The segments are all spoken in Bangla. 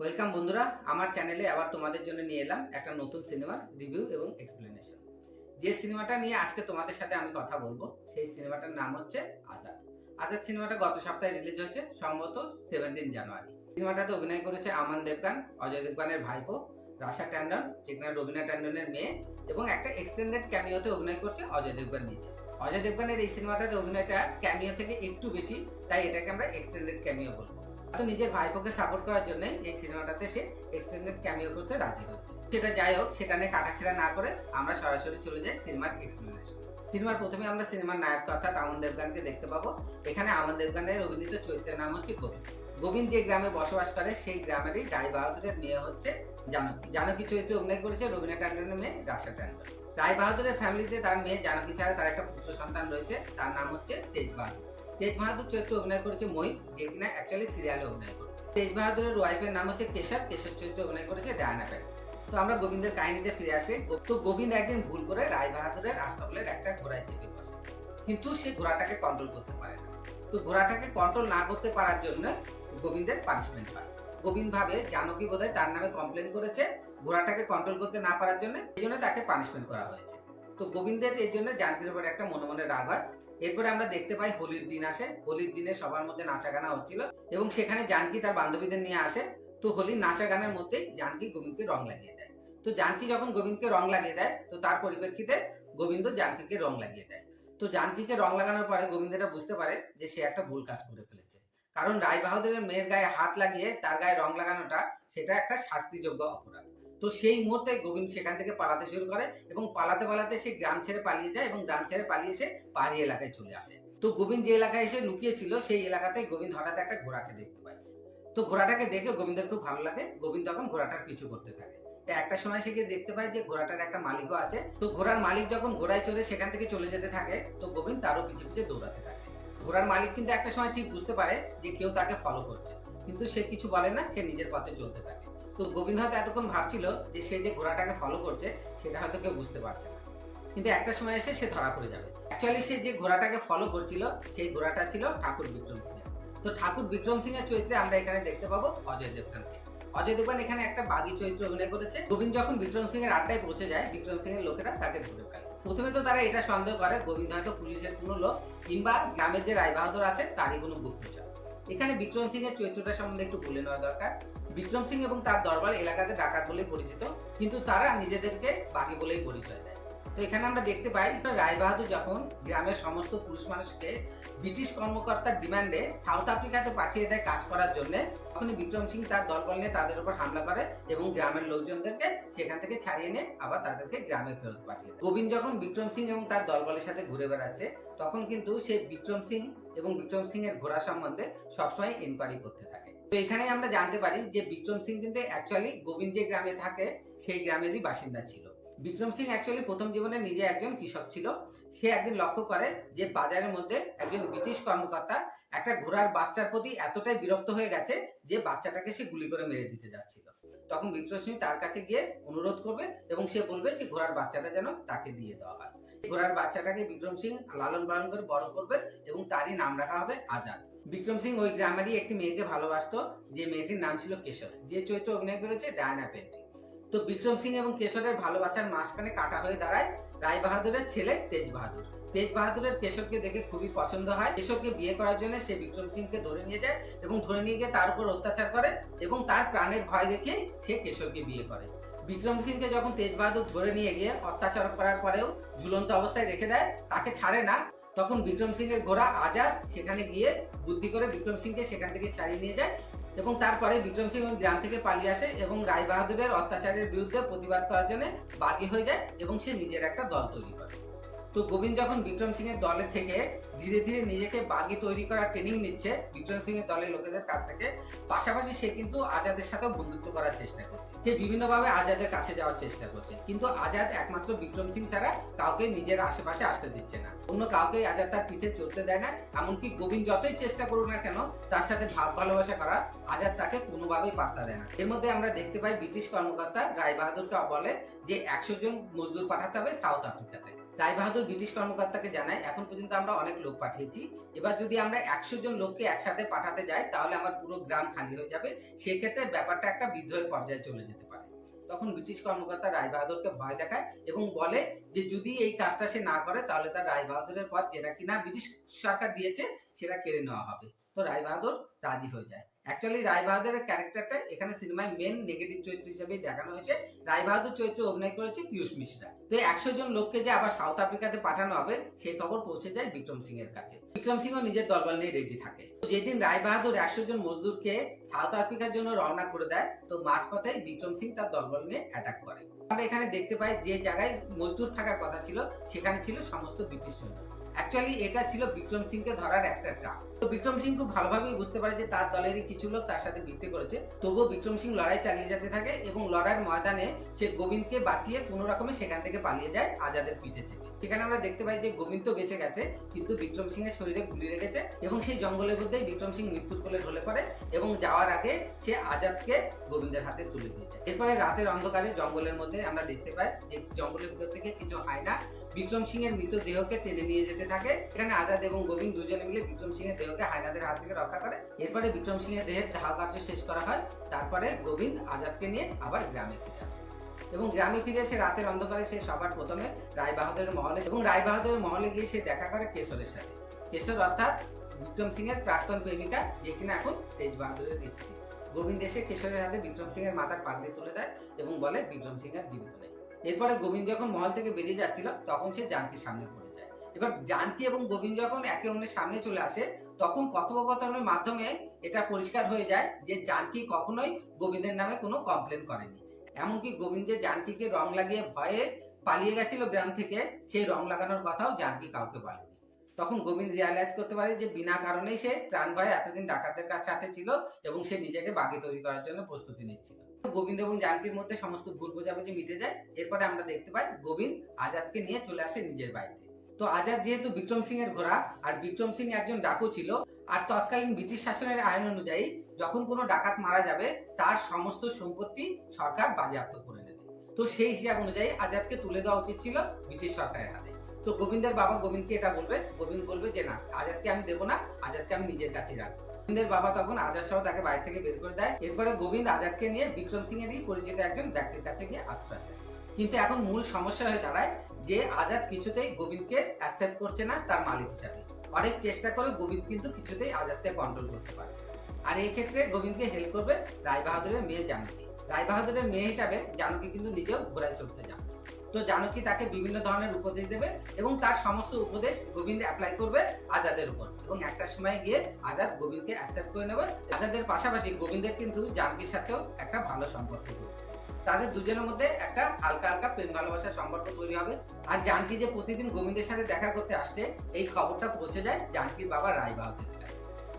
ওয়েলকাম বন্ধুরা। আমার চ্যানেলে আবার তোমাদের জন্য নিয়ে এলাম একটা নতুন সিনেমার রিভিউ এবং এক্সপ্লেনেশন যে সিনেমাটা নিয়ে আজকে তোমাদের সাথে আমি কথা বলব, সেই সিনেমাটার নাম হচ্ছে আজাদ। আজাদ সিনেমাটা গত সপ্তাহে রিলিজ হয়েছে, সম্ভবত সেভেন্টিন জানুয়ারি সিনেমাটাতে অভিনয় করেছে আমান দেবগান, অজয় দেবগানের ভাইপো, রাশা ট্যান্ডন, যেখানে রবিনা ট্যান্ডনের মেয়ে এবং একটা এক্সটেন্ডেড ক্যামিওতে অভিনয় করছে অজয় দেবগান নিজে। অজয় দেবগানের এই সিনেমাটাতে অভিনয়টা ক্যামিও থেকে একটু বেশি, তাই এটাকে আমরা এক্সটেন্ডেড ক্যামিও বলব। তো নিজের ভাইপোকে সাপোর্ট করার জন্য এই সিনেমাটাতে সে এক্সটেন্ডেড ক্যামিও করতে রাজি হয়েছে। সেটা যাই হোক, সেটা নিয়ে কাটাছেড়া না করে আমরা সরাসরি চলে যাই সিনেমার এক্সপ্লেনেশন সিনেমার প্রথমে আমরা সিনেমার নায়ক অর্থাৎ আমন দেবগানকে দেখতে পাবো। এখানে আমন দেবগানের অভিনীত চরিত্রের নাম হচ্ছে গোবিন্দ। গোবিন্দ যে গ্রামে বসবাস করে, সেই গ্রামেরই রায় বাহাদুরের মেয়ে হচ্ছে জানকী। জানকী চরিত্রে অভিনয় করেছে রবীনা ট্যান্ডনের মেয়ে রাশা ট্যান্ডন রায় বাহাদুরের ফ্যামিলিতে তার মেয়ে জানকী ছাড়া তার একটা পুত্র সন্তান রয়েছে, তার নাম হচ্ছে তেজ বাহাদুর তেজ বাহাদুর চরিত্রে অভিনয় করেছে মোহিত, যে কিনা অ্যাকচুয়ালি সিরিয়ালে অভিনয় করেছে তেজ বাহাদুরের ওয়াইফের নাম হচ্ছে কেশর কেশর চরিত্রে অভিনয় করেছে ডায়না প্যাট তো আমরা গোবিন্দের কাহিনীতে ফিরে আসি। তো গোবিন্দ একদিন ভুল করে রায় বাহাদুরের আস্তাবলের একটা ঘোড়ায় চেপে বসে কিন্তু সে ঘোড়াটাকে কন্ট্রোল করতে পারে না। তো ঘোড়াটাকে কন্ট্রোল না করতে পারার জন্য গোবিন্দের পানিশমেন্ট পায়। গোবিন্দ ভাবে, জানকী বোধহয় তার নামে কমপ্লেন করেছে, ঘোড়াটাকে কন্ট্রোল করতে না পারার জন্য এই জন্য তাকে পানিশমেন্ট করা হয়েছে। তো গোবিন্দের এই জন্য জানকীর উপর একটা মনে মনে রাগ হয়। এরপরে আমরা দেখতে পাই হোলির দিন আসে। হোলির দিনে সবার মধ্যে নাচা গানা হচ্ছিল এবং সেখানে জানকী তার বান্ধবীদের নিয়ে আসে। তো হোলির নাচা গানের মধ্যেই জানকী গোবিন্দকে রং লাগিয়ে দেয়। তো জানকী যখন গোবিন্দকে রং লাগিয়ে দেয়, তো তার পরিপ্রেক্ষিতে গোবিন্দ জানকীকে রং লাগিয়ে দেয়। তো জানকীকে রং লাগানোর পরে গোবিন্দটা বুঝতে পারে যে সে একটা ভুল কাজ করে ফেলেছে। কারণ রায় বাহাদুরের মেয়ের গায়ে হাত লাগিয়ে তার গায়ে রং লাগানোটা, সেটা একটা শাস্তিযোগ্য অপরাধ। তো সেই মুহূর্তে গোবিন্দ সেখান থেকে পালাতে শুরু করে এবং পালাতে পালাতে সে গ্রাম ছেড়ে পালিয়ে যায় এবং গ্রাম ছেড়ে পালিয়ে এসে পাহাড়ি এলাকায় চলে আসে। তো গোবিন্দ যে এলাকায় এসে লুকিয়েছিল সেই এলাকাতে গোবিন্দ হঠাৎ একটা ঘোড়াকে দেখতে পায়। তো ঘোড়াটাকে দেখে গোবিন্দের খুব ভালো লাগে, গোবিন্দ তখন ঘোড়াটার পিছু করতে থাকে। তো একটা সময় সে গিয়ে দেখতে পায় যে ঘোড়াটার একটা মালিকও আছে। তো ঘোড়ার মালিক যখন ঘোড়ায় চড়ে সেখান থেকে চলে যেতে থাকে, তো গোবিন্দ তারও পিছে পিছে দৌড়াতে থাকে। ঘোড়ার মালিক কিন্তু একটা সময় ঠিক বুঝতে পারে যে কেউ তাকে ফলো করছে। কিন্তু সে কিছু বলে না, সে নিজের পথে চলতে থাকে। তো গোবিন্দ হয়তো এতক্ষণ ভাবছিল যে সে যে ঘোড়াটাকে ফলো করছে, সেটা হয়তো কেউ বুঝতে পারছে না। কিন্তু একটা সময় এসে সে ধরা পড়ে যাবে। অ্যাকচুয়ালি সে যে ঘোড়াটাকে ফলো করছিল, সেই ঘোড়াটা ছিল ঠাকুর বিক্রম সিং তো ঠাকুর বিক্রম সিং এর চরিত্রে আমরা এখানে দেখতে পাবো অজয় দেবগানকে। অজয় দেবগান এখানে একটা বাগি চরিত্র অভিনয় করেছে। গোবিন্দ যখন বিক্রম সিং এর আড্ডায় পৌঁছে যায়, বিক্রম সিং এর লোকেরা তাকে ধরে ফেলে। প্রথমে তো তারা এটা সন্দেহ করে, গোবিন্দ হয়তো পুলিশের কোনো লোক, কিংবা গ্রামের যে রায় বাহাদুর আছে, তারই কোনো গুপ্তচর। এখানে বিক্রম সিং এর চরিত্রটা সম্বন্ধে একটু বলে নেওয়া দরকার। বিক্রম সিং এবং তার দরবার এলাকাতে ডাকাত বলে পরিচিত, কিন্তু তারা নিজেদেরকে বাকি বলেই পরিচয় দেয়। তো এখানে আমরা দেখতে পাই, রায় বাহাদুর যখন গ্রামের সমস্ত পুরুষ মানুষকে ব্রিটিশ কর্মকর্তার ডিমান্ডে সাউথ আফ্রিকাতে পাঠিয়ে দেয় কাজ করার জন্য, তখনই বিক্রম সিং তার দলবল নিয়ে তাদের উপর হামলা করে এবং গ্রামের লোকজনদেরকে সেখান থেকে ছাড়িয়ে নিয়ে আবার তাদেরকে গ্রামে ফেরত পাঠিয়ে দেয়। গোবিন্দ যখন বিক্রম সিং এবং তার দলবলের সাথে ঘুরে বেড়াচ্ছে, তখন কিন্তু সে বিক্রম সিং এবং বিক্রম সিং এর ঘোড়া সম্বন্ধে সবসময় ইনকোয়ারি করতে থাকে। তো এখানে আমরা জানতে পারি যে বিক্রম সিং কিন্তু অ্যাকচুয়ালি গোবিন্দ যে গ্রামে থাকে, সেই গ্রামেরই বাসিন্দা ছিল। বিক্রম সিং অ্যাকচুয়ালি প্রথম জীবনে নিজে একজন কৃষক ছিল। সে একদিন লক্ষ্য করে যে বাজারের মধ্যে একজন ব্রিটিশ কর্মকর্তা একটা ঘোড়ার বাচ্চার প্রতি এতটাই বিরক্ত হয়ে গেছে যে বাচ্চাটাকে সে গুলি করে মেরে দিতে যাচ্ছিল। তখন বিক্রম সিং তার কাছে গিয়ে অনুরোধ করবে এবং সে বলবে যে ঘোড়ার বাচ্চাটা যেন তাকে দিয়ে দেওয়া হয়। ঘোড়ার বাচ্চাটাকে বিক্রম সিং লালন পালন করে বড় করবে এবং তারই নাম রাখা হবে আজাদ। বিক্রম সিং ওই গ্রামেরই একটি মেয়েকে ভালোবাসতো, যে মেয়েটির নাম ছিল কেশর। যে চরিত্র অভিনয় করেছে ডায়না পেন্টি তো বিক্রম সিং এবং কেশরের ভালোবাসার মাঝখানে কাটা হয়ে দাঁড়ায় রায় বাহাদুরের ছেলে তেজ বাহাদুর তেজ বাহাদুরের কেশরকে দেখে খুবই পছন্দ হয়। কেশরকে বিয়ে করার জন্য সে বিক্রম সিংকে ধরে নিয়ে যায় এবং ধরে নিয়ে গিয়ে তার উপর অত্যাচার করে এবং তার প্রাণের ভয় দেখে সে কেশরকে বিয়ে করে। বিক্রম সিংকে যখন তেজ বাহাদুর ধরে নিয়ে গিয়ে অত্যাচার করার পরেও ঝুলন্ত অবস্থায় রেখে দেয়, তাকে ছাড়ে না। তখন বিক্রম সিং এর ঘোড়া আজাদ সেখানে গিয়ে বুদ্ধি করে বিক্রম সিংকে সেখান থেকে ছাড়িয়ে নিয়ে যায় এবং তারপরে বিক্রম সিং ওই গ্রাম থেকে পালিয়ে আসে এবং রায় বাহাদুরের অত্যাচারের বিরুদ্ধে প্রতিবাদ করার জন্য বাগী হয়ে যায় এবং সে নিজের একটা দল তৈরি করে। তো গোবিন্দ যখন বিক্রম সিং এর দলের থেকে ধীরে ধীরে নিজেকে বাগি তৈরি করার ট্রেনিং নিচ্ছে, বিক্রম সিং এর দলের লোকেদের কাছ থেকে, পাশাপাশি সে কিন্তু আজাদের সাথে বন্ধুত্ব করার চেষ্টা করছে। সে বিভিন্নভাবে আজাদের কাছে যাওয়ার চেষ্টা করছে। কিন্তু আজাদ একমাত্র বিক্রম সিং ছাড়া কাউকে নিজের আশেপাশে আসতে দিচ্ছে না। অন্য কাউকে আজাদ তার পিঠে চলতে দেয় না, এমনকি গোবিন্দ যতই চেষ্টা করুক না কেন, তার সাথে ভাব ভালোবাসা করার আজাদ তাকে কোনোভাবেই পাত্তা দেয় না। এর মধ্যে আমরা দেখতে পাই ব্রিটিশ কর্মকর্তা রায় বাহাদুরকে বলে যে, একশো জন মজদুর পাঠাতে হবে সাউথ আফ্রিকাতে। রায় বাহাদুর ব্রিটিশ কর্মকর্তাকে জানায় এখন পর্যন্ত আমরা অনেক লোক পাঠিয়েছি। এবার যদি আমরা একশো জন লোককে একসাথে পাঠাতে যাই, তাহলে আমার পুরো গ্রাম খালি হয়ে যাবে। সেক্ষেত্রে ব্যাপারটা একটা বিদ্রোহের পর্যায়ে চলে যেতে পারে। তখন ব্রিটিশ কর্মকর্তা রায় বাহাদুরকে ভয় দেখায় এবং বলে যে, যদি এই কাজটা সে না করে, তাহলে তার রায় বাহাদুরের পদ যেটা কিনা ব্রিটিশ সরকার দিয়েছে, সেটা কেড়ে নেওয়া হবে। তো রায় বাহাদুর রাজি হয়ে যায়। অ্যাকচুয়ালি রায় বাহাদুরের ক্যারেক্টারটা এখানে সিনেমায় মেন নেগেটিভ চরিত্র হিসেবে দেখানো হয়েছে। রায় বাহাদুর চরিত্রে অভিনয় করেছে পিয়ুষ মিশ্রা তো একশো জন লোককে যে আবার সাউথ আফ্রিকাতে পাঠানো হবে, সেই খবর পৌঁছে যায় বিক্রম সিং এর কাছে। বিক্রম সিংহ নিজের দলবল নিয়ে রেডি থাকে। যেদিন রায় বাহাদুর একশো জন মজদুরকে সাউথ আফ্রিকার জন্য রওনা করে দেয়, তো মাঝপথে বিক্রম সিং তার দলবল নিয়ে অ্যাটাক করে। আমরা এখানে দেখতে পাই যে জায়গায় মজদুর থাকার কথা ছিল, সেখানে ছিল সমস্ত ব্রিটিশ সৈন্য অ্যাকচুয়ালি এটা ছিল বিক্রম সিংকে ধরার একটা ট্রাপ তো বিক্রম সিং খুব ভালোভাবেই বুঝতে পারে যে তার দলেরই কিছু লোক তার সাথে বিক্রি করেছে। তবুও বিক্রম সিং লড়াই চালিয়ে যেতে থাকে এবং লড়াইয়ের ময়দানে সে গোবিন্দকে বাঁচিয়ে কোনো রকমে সেখান থেকে পালিয়ে যায় আজাদের পিঠে চেপে। সেখানে আমরা দেখতে পাই যে গোবিন্দ বেঁচে গেছে, কিন্তু বিক্রম সিং এর শরীরে গুলি লেগেছে এবং সেই জঙ্গলের মধ্যেই বিক্রম সিং মৃত্যুর কোলে ঢলে পড়ে এবং যাওয়ার আগে সে আজাদকে গোবিন্দের হাতে তুলে দিয়ে যায়। এরপরে রাতের অন্ধকারে জঙ্গলের মধ্যে আমরা দেখতে পাই যে জঙ্গলের ভিতর থেকে কিছু হায়না বিক্রম সিং এর মৃতদেহকে টেনে নিয়ে যেতে থাকে। এখানে আজাদ এবং গোবিন্দ দুজনে মিলে বিক্রম সিং এর দেহকে হায়নাদের হাত থেকে রক্ষা করে। এরপরে বিক্রম সিং এর দেহের দাহ কার্য শেষ করা হয়। তারপরে গোবিন্দ আজাদকে নিয়ে আবার গ্রামে ফিরে আসে। এবং গ্রামে ফিরে এসে রাতের অন্ধকারে সে সবার প্রথমে রায় বাহাদুরের মহলে এবং রায় বাহাদুরের মহলে গিয়ে সে দেখা করে কেশরের সাথে। কেশর অর্থাৎ বিক্রম সিং এর প্রাক্তন প্রেমিকা, যে কিনা এখন তেজ বাহাদুরের স্ত্রী। গোবিন্দ এসে কেশরের হাতে বিক্রম সিং এর মাথার পাগড়ি তুলে দেয় এবং বলে, বিক্রম সিং আর জীবিত নেই। এরপরে গোবিন্দ যখন মহল থেকে বেরিয়ে যাচ্ছিল, তখন সে জানকীর সামনে পড়ে যায়। এবার জানকী এবং গোবিন্দ যখন একে অন্যের সামনে চলে আসে, তখন কথোপকথনের মাধ্যমে এটা পরিষ্কার হয়ে যায় যে জানকি কখনোই গোবিন্দের নামে কোনো কমপ্লেন করেনি। এমনকি গোবিন্দ যে জানকীকে রং লাগিয়ে ভয়ে পালিয়ে গেছিল গ্রাম থেকে, সেই রং লাগানোর কথাও জানকী কাউকে বলেনি। তখন গোবিন্দ রিয়ালাইজ করতে পারে যে বিনা কারণেই সে প্রাণ ভয়ে এতদিন ডাকাতের কাছে সাথে ছিল এবং সে নিজেকে বাগে তৈরি করার জন্য প্রস্তুতি নিচ্ছিল। গোবিন্দ এবং জানকীর মধ্যে সমস্ত ভুল বোঝাবুঝি মিটে যায়। এরপরে আমরা দেখতে পাই গোবিন্দ আজাদকে নিয়ে চলে আসে নিজের বাড়িতে। তো আজাদ যেহেতু বিক্রম সিং এর ঘোড়া, আর বিক্রম সিং একজন ডাকু ছিল, আর তৎকালীন ব্রিটিশ শাসনের আইন অনুযায়ী যখন কোনো ডাকাত মারা যাবে, তার সমস্ত সম্পত্তি সরকার বাজেয়াপ্ত করে নেবে। তো সেই হিসাব অনুযায়ী আজাদকে তুলে দেওয়া উচিত ছিল ব্রিটিশ সরকারের হাতে। তো গোবিন্দের বাবা গোবিন্দকে এটা বলবে, গোবিন্দ বলবে যে, না, আজাদকে আমি দেবো না, আজাদকে আমি নিজের কাছে রাখব। গোবিন্দের বাবা তখন আজাদ সহ তাকে বাড়ি থেকে বের করে দেয়। এরপরে গোবিন্দ আজাদকে নিয়ে বিক্রম সিং এরই পরিচিত একজন ব্যক্তির কাছে গিয়ে আশ্রয় নেয়। কিন্তু এখন মূল সমস্যা হয়ে দাঁড়ায় যে, আজাদ কিছুতেই গোবিন্দকে অ্যাকসেপ্ট করছে না তার মালিক হিসাবে। অনেক চেষ্টা করে গোবিন্দ কিন্তু কিছুতেই আজাদকে কন্ট্রোল করতে পারছে। আর এই ক্ষেত্রে গোবিন্দকে হেল্প করবে রায় বাহাদুরের মেয়ে জানকী। রায় বাহাদুরের মেয়ে হিসাবে জানকী কিন্তু নিজেও ঘোড়ায় চড়তে জানে তো জানকী তাকে বিভিন্ন ধরনের উপদেশ দেবে এবং তার সমস্ত উপদেশ গোবিন্দ অ্যাপ্লাই করবে আজাদের উপর। এবং একটা সময় গিয়ে আজাদ গোবিন্দকে অ্যাকসেপ্ট করে নেবে। আজাদের পাশাপাশি গোবিন্দের কিন্তু জানকীর সাথেও একটা ভালো সম্পর্ক তাদের দুজনের মধ্যে একটা হালকা হালকা প্রেম ভালোবাসার সম্পর্ক তৈরি হবে। আর জানকী যে প্রতিদিন গোবিন্দের সাথে দেখা করতে আসছে, এই খবরটা পৌঁছে যায় জানকীর বাবা রায় বাহাদুরের। কাছে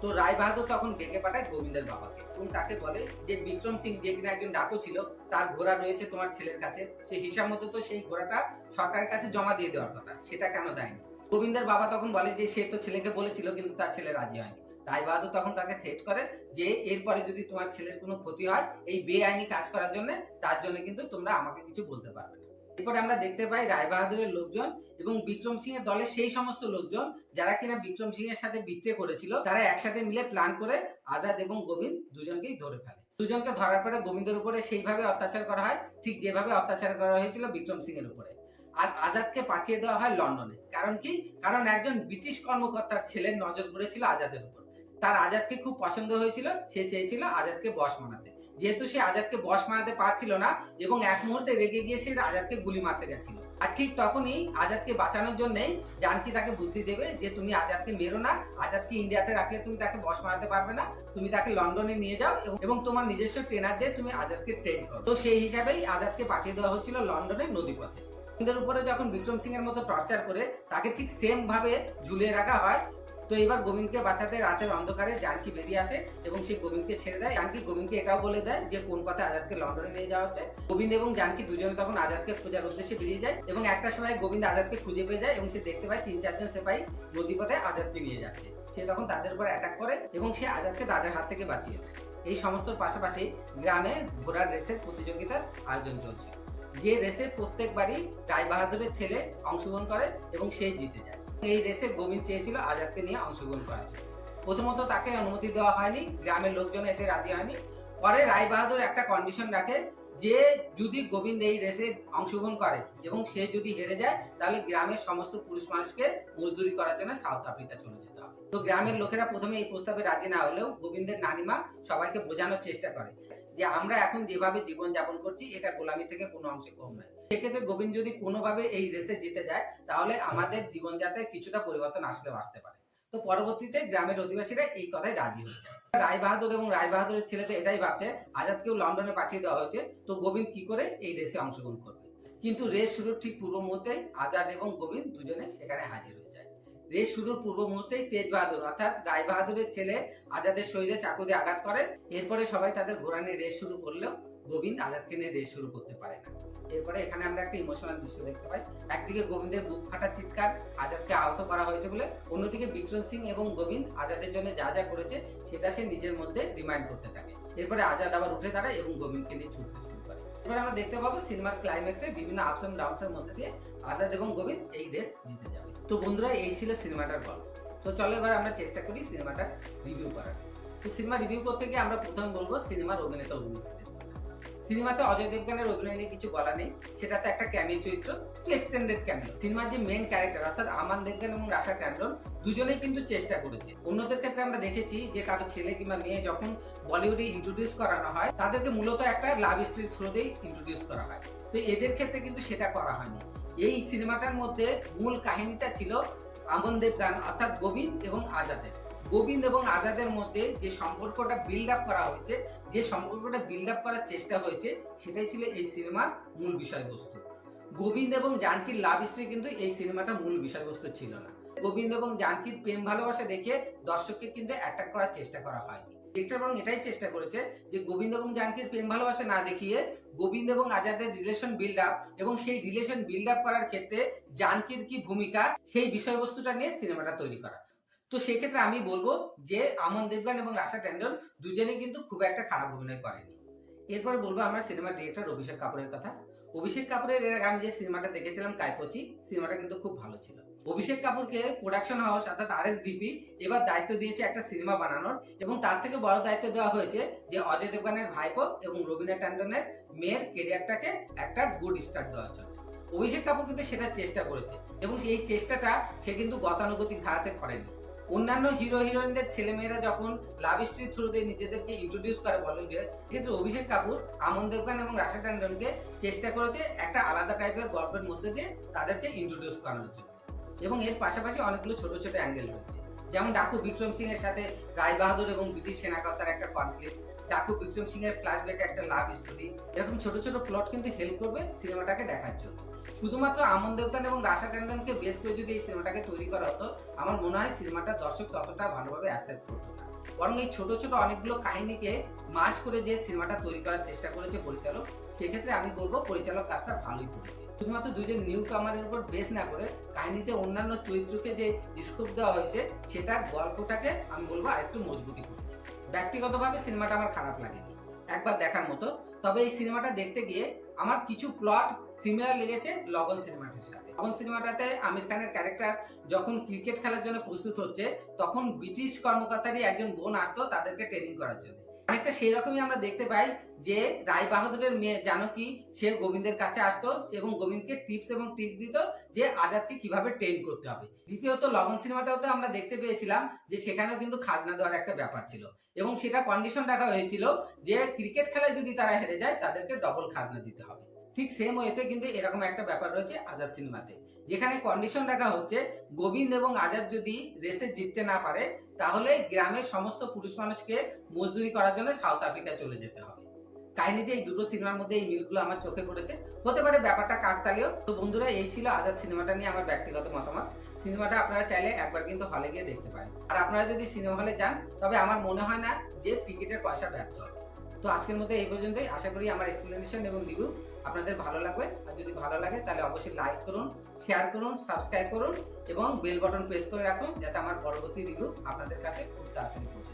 তো রায় বাহাদুর তখন ডেকে পাঠায় গোবিন্দের বাবাকে। এবং তাকে বলে যে, বিক্রম সিং যে কিনা একজন ডাকু ছিল, তার ঘোড়া রয়েছে তোমার ছেলের কাছে। সেই হিসাব মতো তো সেই ঘোড়াটা সরকারের কাছে জমা দিয়ে দেওয়ার কথা, সেটা কেন দেয়নি? গোবিন্দের বাবা তখন বলে যে, সে তো ছেলেকে বলেছিল, কিন্তু তার ছেলে রাজি হয়নি। রায় বাহাদুর তখন তাকে থ্রেট করে যে, এরপরে যদি তোমার ছেলের কোনো ক্ষতি হয়, এই বেআইনি কাজ করার জন্য, তার জন্য কিন্তু তোমরা আমাকে কিছু বলতে পারবে এরপরে আমরা দেখতে পাই রায় বাহাদুরের লোকজন এবং বিক্রম সিং এর দলের সেই সমস্ত লোকজন যারা কিনা বিক্রম সিং এর সাথে বিট্রে করেছিল, তারা একসাথে মিলে প্ল্যান করে আজাদ এবং গোবিন্দ দুজনকেই ধরে ফেলে। দুজনকে ধরার পরে গোবিন্দের উপরে সেইভাবে অত্যাচার করা হয়, ঠিক যেভাবে অত্যাচার করা হয়েছিল বিক্রম সিং এর উপরে। আর আজাদকে পাঠিয়ে দেওয়া হয় লন্ডনে। কারণ কি? কারণ একজন ব্রিটিশ কর্মকর্তার ছেলের নজর পড়েছিল আজাদের উপর। তার আজাদকে খুব পছন্দ হয়েছিল, সে চেয়েছিল আজাদকে বশ মানাতে যেহেতু সে আজাদকে বশ মানাতে পারছিল না এবং এক মুহূর্তে রেগে গিয়ে সে আজাদকে গুলি মারতে গেছিল। আর ঠিক তখনই আজাদকে বাঁচানোর জন্যই জানকি তাকে বুদ্ধি দেবে যে তুমি আজাদকে মেরো না, আজাদকে ইন্ডিয়াতে রাখলে তুমি তাকে বশ মারাতে পারবে না, তুমি তাকে লন্ডনে নিয়ে যাও এবং- তোমার নিজস্ব ট্রেনার দিয়ে তুমি আজাদকে ট্রেন করো। তো সেই হিসাবেই আজাদকে পাঠিয়ে দেওয়া হচ্ছিল লন্ডনের নদীপথে। উপরে যখন বিক্রম সিং এর মতো টর্চার করে, তাকে ঠিক সেম ভাবে ঝুলিয়ে রাখা হয় তো এবার গোবিন্দকে বাঁচাতে রাতের অন্ধকারে জানকি বেরিয়ে আসে এবং সে গোবিন্দকে ছেড়ে দেয়। জানকি গোবিন্দকে এটাও বলে দেয় যে, কোন পথে আজাদকে লন্ডনে নিয়ে যাওয়া হচ্ছে। গোবিন্দ এবং জানকি দুজনে তখন আজাদকে খোঁজার উদ্দেশ্যে বেরিয়ে যায় এবং একটা সময় গোবিন্দ আজাদকে খুঁজে পেয়ে যায় এবং সে দেখতে পায় তিন, চারজন সেপাই নদীপথে আজাদকে নিয়ে যাচ্ছে। সে তখন তাদের উপর অ্যাটাক করে এবং সে আজাদকে তাদের হাত থেকে বাঁচিয়ে দেয়। এই সমস্ত পাশাপাশি গ্রামে ঘোড়ার রেসের প্রতিযোগিতার আয়োজন চলছে। যে রেসে প্রত্যেকবারই রায় বাহাদুরের ছেলে অংশগ্রহণ করে এবং সে জিতে যায়। এই রেসে গোবিন্দ চেয়েছিল আজাদকে নিয়ে অংশগ্রহণ করার জন্য। প্রথমত তাকে অনুমতি দেওয়া হয়নি, গ্রামের লোকজন এতে রাজি হয়নি। পরে রায় বাহাদুর একটা কন্ডিশন রাখে যে যদি গোবিন্দ এই রেসে অংশগ্রহণ করে এবং সে যদি হেরে যায়, তাহলে গ্রামের সমস্ত পুরুষ মানুষকে মজদুরি করার জন্য সাউথ আফ্রিকা চলে যেতে হবে। তো গ্রামের লোকেরা প্রথমে এই প্রস্তাবে রাজি না হলেও গোবিন্দের নানিমা সবাইকে বোঝানোর চেষ্টা করে যে আমরা এখন যেভাবে জীবন যাপন করছি, এটা গোলামি থেকে কোনো অংশে কম নয়। সেক্ষেত্রে গোবিন্দ যদি কোনোভাবে এই রেসে জিতে যায়, তাহলে আমাদের জীবনযাত্রায় কিছুটা পরিবর্তন আসলেও আসতে পারে। তো পরবর্তীতে গ্রামের অধিবাসীরা এই কথায় রাজি হয়েছে রায় বাহাদুর এবং রায় বাহাদুরের ছেলে তো এটাই ভাবছে, আজাদকেও লন্ডনে পাঠিয়ে দেওয়া হয়েছে, তো গোবিন্দ কি করে এই রেসে অংশগ্রহণ করবে? কিন্তু রেস শুরুর ঠিক পূর্ব মুহূর্তে আজাদ এবং গোবিন্দ দুজনে সেখানে হাজির হয়ে যায়। রেস শুরুর পূর্ব মুহূর্তেই তেজ বাহাদুর, অর্থাৎ রায় বাহাদুরের ছেলে আজাদের শরীরে চাকু দিয়ে আঘাত করে, এরপরে সবাই তাদের ঘোড়া নিয়ে রেস শুরু করলেও গোবিন্দ আজাদকে নিয়ে রেস শুরু করতে পারে। না এরপরে এখানে আমরা একটা ইমোশনাল দৃশ্য দেখতে পাই। একদিকে গোবিন্দের বুক ফাটা চিৎকার, আজাদকে আহত করা হয়েছে বলে। অন্যদিকে বিক্রম সিং এবং গোবিন্দ আজাদের জন্য যা যা করেছে, সেটা সে নিজের মধ্যে রিমাইন্ড করতে থাকে। এরপরে আজাদ আবার উঠে দাঁড়ায় এবং গোবিন্দকে নিয়ে ছুটতে শুরু করে। এবার আমরা দেখতে পাবো সিনেমার ক্লাইম্যাক্সে বিভিন্ন আপস এন্ড ডাউনস এর মধ্যে দিয়ে আজাদ এবং গোবিন্দ এই রেস জিতে যাবে। তো বন্ধুরা, এই ছিল সিনেমাটার গল্প। তো চলো এবার আমরা চেষ্টা করি সিনেমাটা রিভিউ করার। তো সিনেমা রিভিউ করতে গিয়ে আমরা প্রথমে বলব সিনেমার অভিনেতা অভিনেত্রীদের কথা সিনেমাতে অজয় দেবগানের অভিনয় নিয়ে কিছু বলা নেই, সেটাতে একটা ক্যামিও চরিত্র এক্সটেন্ডেড ক্যামিও সিনেমার যে মেন ক্যারেক্টার অর্থাৎ আমান দেবগান এবং রাশা ট্যান্ডন দুজনেই কিন্তু চেষ্টা করেছে। অন্যদের ক্ষেত্রে আমরা দেখেছি যে কারও ছেলে কিংবা মেয়ে যখন বলিউডে ইন্ট্রোডিউস করানো হয়, তাদেরকে মূলত একটা লাভ স্টোরির থ্রুতেই ইন্ট্রোডিউস করা হয়। তো এদের ক্ষেত্রে কিন্তু সেটা করা হয়নি। এই সিনেমাটার মধ্যে মূল কাহিনীটা ছিল আমন দেবগান, অর্থাৎ গোবিন্দ এবং আজাদের। গোবিন্দ এবং আজাদের মধ্যে যে সম্পর্কটা বিল্ড আপ করা হয়েছে, যে সম্পর্কটা বিল্ড আপ করার চেষ্টা হয়েছে, সেটাই ছিল এই সিনেমার মূল বিষয়বস্তু। গোবিন্দ এবং জানকির লাভ স্টোরি কিন্তু এই সিনেমাটার মূল বিষয়বস্তু ছিল না। গোবিন্দ এবং জানকির প্রেম ভালোবাসা দেখে দর্শককে কিন্তু অ্যাট্রাক্ট করার চেষ্টা করা হয়নি। ডিরেক্টর বরং এটাই চেষ্টা করেছে যে গোবিন্দ এবং জানকির প্রেম ভালোবাসা না দেখিয়ে গোবিন্দ এবং আজাদের রিলেশন বিল্ড আপ এবং সেই রিলেশন বিল্ড আপ করার ক্ষেত্রে জানকির কি ভূমিকা, সেই বিষয়বস্তুটা নিয়ে সিনেমাটা তৈরি করা। তো সেক্ষেত্রে আমি বলব যে আমন দেবগান এবং রাশা ট্যান্ডন দুজনেই কিন্তু খুব একটা খারাপ অভিনয় করেনি। এরপর বলব আমরা সিনেমার ডিরেক্টর অভিষেক কাপুরের কথা। অভিষেক কাপুরের এর আগে আমি যে সিনেমাটা দেখেছিলাম, কাইপচি সিনেমাটা কিন্তু খুব ভালো ছিল। অভিষেক কাপুরকে প্রোডাকশন হাউস অর্থাৎ আর এবার দায়িত্ব দিয়েছে একটা সিনেমা বানানোর এবং তার থেকে বড় দায়িত্ব দেওয়া হয়েছে যে অজয় দেবগানের ভাইপো এবং রবিনা ট্যান্ডনের মেয়ের কেরিয়ারটাকে একটা গুড স্টার্ট দেওয়ার জন্য। অভিষেক কাপুর কিন্তু সেটা চেষ্টা করেছে এবং এই চেষ্টাটা সে কিন্তু গতানুগতিক ধারাতে করেনি। অন্যান্য হিরো হিরোইনদের ছেলেমেয়েরা যখন লাভ স্ট্রির থ্রুতে নিজেদেরকে ইন্ট্রোডিউস করে বলিউডে কিন্তু অভিষেক কাপুর, আমন দেবগান এবং রাশা ট্যান্ডনকে চেষ্টা করেছে একটা আলাদা টাইপের গল্পের মধ্যে দিয়ে তাদেরকে ইন্ট্রোডিউস করানোর জন্য। এবং এর পাশাপাশি অনেকগুলো ছোট ছোট অ্যাঙ্গেল রয়েছে। যেমন ডাকু বিক্রম সিং এর সাথে রায় বাহাদুর এবং ব্রিটিশ সেনাকর্তার একটা কনফ্লিক্ট ডাকু বিক্রম সিং এর ফ্ল্যাশব্যাকে একটা লাভ স্টোরি এরকম ছোট ছোট প্লট কিন্তু হেল্প করবে সিনেমাটাকে দেখার জন্য। শুধুমাত্র আমন দেবগান এবং রাশা ট্যান্ডনকে বেস করে যদি এই সিনেমাটাকে তৈরি করা হতো। আমার মনে হয় সিনেমাটা দর্শক ততটা ভালোভাবে অ্যাকসেপ্ট করতো না। বরং এই ছোট ছোট অনেকগুলো কাহিনীকে মাছ করে যে সিনেমাটা তৈরি করার চেষ্টা করেছে পরিচালক, সেক্ষেত্রে আমি বলব পরিচালক কাজটা ভালোই করেছে। শুধুমাত্র দুজন নিউ কামারের উপর বেস না করে কাহিনীতে অন্যান্য চরিত্রকে যে স্কোপ দেওয়া হয়েছে, সেটা গল্পটাকে আমি বলব আরেকটু মজবুতি করেছে। ব্যক্তিগতভাবে সিনেমাটা আমার খারাপ লাগেনি। একবার দেখার মতো। তবে এই সিনেমাটা দেখতে গিয়ে আমার কিছু প্লট সিমিলার লেগেছে লগন সিনেমাটার সাথে। লগন সিনেমাটাতে আমির খানের ক্যারেক্টার যখন ক্রিকেট খেলার জন্য প্রস্তুত হচ্ছে, তখন ব্রিটিশ কর্মকর্তারই একজন বোন আসতো তাদেরকে ট্রেনিং করার জন্য। অনেকটা সেই রকমই আমরা দেখতে পাই যে রায় বাহাদুরের মেয়ে জানকী, সে গোবিন্দের কাছে আসতো এবং গোবিন্দকে টিপস এবং টিপস দিত যে আজাদকে কীভাবে ট্রেন করতে হবে। দ্বিতীয়ত, লগন সিনেমাটাতে আমরা দেখতে পেয়েছিলাম যে সেখানেও কিন্তু খাজনা দেওয়ার একটা ব্যাপার ছিল এবং সেটা কন্ডিশন রাখা হয়েছিল যে ক্রিকেট খেলায় যদি তারা হেরে যায়, তাদেরকে ডবল খাজনা দিতে হবে। ঠিক সেম ওয়েতে কিন্তু এরকম একটা ব্যাপার রয়েছে আজাদ সিনেমাতে যেখানে কন্ডিশন রাখা হচ্ছে, গোবিন্দ এবং আজাদ যদি রেসে জিততে না পারে, তাহলে গ্রামের সমস্ত পুরুষ মানুষকে মজদুরি করার জন্য সাউথ আফ্রিকা চলে যেতে হবে। কাহিনীতে এই দুটো সিনেমার মধ্যে এই মিলগুলো আমার চোখে পড়েছে। হতে পারে ব্যাপারটা কাকতালীয়। তো বন্ধুরা, এই ছিল আজাদ সিনেমাটা নিয়ে আমার ব্যক্তিগত মতামত। সিনেমাটা আপনারা চাইলে একবার কিন্তু হলে গিয়ে দেখতে পারেন। আর আপনারা যদি সিনেমা হলে যান, তবে আমার মনে হয় না যে টিকিটের পয়সা ব্যর্থ হবে। তো আজকের মধ্যে এই পর্যন্তই আশা করি আমার এক্সপ্লেনেশন এবং রিভিউ আপনাদের ভালো লাগবে আর যদি ভালো লাগে, তাহলে অবশ্যই লাইক করুন শেয়ার করুন সাবস্ক্রাইব করুন এবং বেল বাটন প্রেস করে রাখুন, যাতে আমার পরবর্তী রিভিউ আপনাদের কাছে খুব তাড়াতাড়ি পৌঁছে।